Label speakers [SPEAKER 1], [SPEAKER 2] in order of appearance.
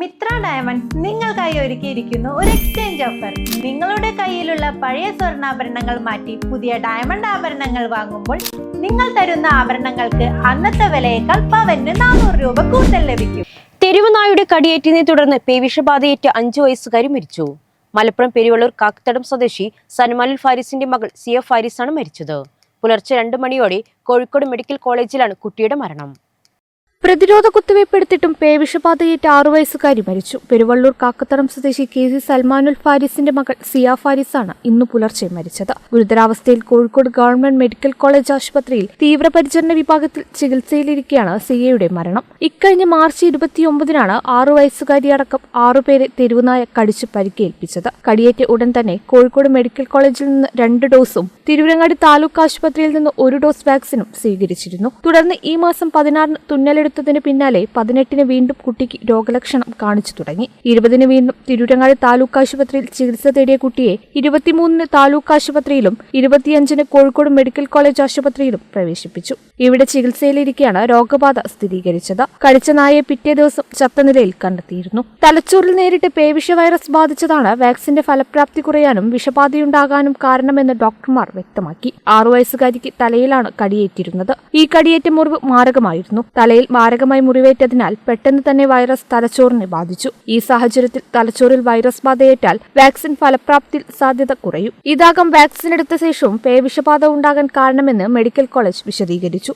[SPEAKER 1] Mitra diamond നിങ്ങൾക്കായി ഒരുക്കിയിരിക്കുന്നു ഒരു എക്സ്ചേഞ്ച് ഓഫർ നിങ്ങളുടെ കയ്യിലുള്ള പഴയ സ്വർണാഭരണങ്ങൾ മാറ്റി പുതിയ ഡയമണ്ട് ആഭരണങ്ങൾ വാങ്ങുമ്പോൾ നിങ്ങൾ തരുന്ന ആഭരണങ്ങൾക്ക് അന്നത്തെ വിലയേക്കാൾ പവന് നാനൂറ് രൂപ കൂടുതൽ ലഭിക്കും.
[SPEAKER 2] തെരുവുനായുടെ കടിയേറ്റിനെ തുടർന്ന് പേവിഷബാധയേറ്റ് അഞ്ചു വയസ്സുകാരി മരിച്ചു. മലപ്പുറം പെരുവള്ളൂർ കാക്കത്തടം സ്വദേശി സൻമാലിൽ ഫാരിസിന്റെ മകൾ സിയ ഫാരിസാണ് മരിച്ചത്. പുലർച്ചെ രണ്ട് മണിയോടെ കോഴിക്കോട് മെഡിക്കൽ കോളേജിലാണ് കുട്ടിയുടെ മരണം.
[SPEAKER 3] പ്രതിരോധ കുത്തിവയ്പ് എടുത്തിട്ടും പേവിഷബാധയേറ്റ് ആറു വയസ്സുകാരി മരിച്ചു. പെരുവള്ളൂർ കാക്കത്തടം സ്വദേശി കെ സി സൽമാനുൽ ഫാരിസിന്റെ മകൾ സിയ ഫാരിസാണ് ഇന്നു പുലർച്ചെ മരിച്ചത്. ഗുരുതരാവസ്ഥയിൽ കോഴിക്കോട് ഗവൺമെന്റ് മെഡിക്കൽ കോളേജ് ആശുപത്രിയിൽ തീവ്രപരിചരണ വിഭാഗത്തിൽ ചികിത്സയിലിരിക്കെയാണ് സിയയുടെ മരണം. ഇക്കഴിഞ്ഞ മാർച്ച് ഇരുപത്തിയൊമ്പതിനാണ് ആറു വയസ്സുകാരിയടക്കം ആറുപേരെ തെരുവുനായ കടിച്ചു പരിക്കേൽപ്പിച്ചത്. കടിയേറ്റ ഉടൻ തന്നെ കോഴിക്കോട് മെഡിക്കൽ കോളേജിൽ നിന്ന് രണ്ട് ഡോസും തിരുവരങ്ങാടി താലൂക്ക് ആശുപത്രിയിൽ നിന്ന് ഒരു ഡോസ് വാക്സിനും സ്വീകരിച്ചിരുന്നു. തുടർന്ന് ഈ മാസം പതിനാറിന് തുന്നലെടുത്തതിന് പിന്നാലെ പതിനെട്ടിന് വീണ്ടും കുട്ടിക്ക് രോഗലക്ഷണം കാണിച്ചു തുടങ്ങി. ഇരുപതിന് വീണ്ടും തിരൂരങ്ങാട് താലൂക്ക് ആശുപത്രിയിൽ ചികിത്സ തേടിയ കുട്ടിയെ ഇരുപത്തിമൂന്നിന് താലൂക്ക് ആശുപത്രിയിലും ഇരുപത്തിയഞ്ചിന് കോഴിക്കോട് മെഡിക്കൽ കോളേജ് ആശുപത്രിയിലും പ്രവേശിപ്പിച്ചു. ഇവിടെ ചികിത്സയിലിരിക്കെയാണ് രോഗബാധ സ്ഥിരീകരിച്ചത്. കടിച്ച നായയെ പിറ്റേ ദിവസം ചത്ത നിലയിൽ കണ്ടെത്തിയിരുന്നു. തലച്ചോറിൽ നേരിട്ട് പേവിഷ വൈറസ് ബാധിച്ചതാണ് വാക്സിന്റെ ഫലപ്രാപ്തി കുറയാനും വിഷബാധയുണ്ടാകാനും കാരണമെന്ന് ഡോക്ടർമാർ വ്യക്തമാക്കി. ആറു വയസ്സുകാരിക്ക് തലയിലാണ് കടിയേറ്റിരുന്നത്. ഈ കടിയേറ്റ മുറിവ് മാരകമായിരുന്നു. തലയിൽ മാരകമായി മുറിവേറ്റതിനാൽ പെട്ടെന്ന് തന്നെ വൈറസ് തലച്ചോറിനെ ബാധിച്ചു. ഈ സാഹചര്യത്തിൽ തലച്ചോറിൽ വൈറസ് ബാധയേറ്റാൽ വാക്സിൻ ഫലപ്രാപ്തി സാധ്യത കുറയും. ഇതാകം വാക്സിൻ എടുത്ത ശേഷവും പേവിഷബാധ ഉണ്ടാകാൻ കാരണമെന്ന് മെഡിക്കൽ കോളേജ് വിശദീകരിച്ചു.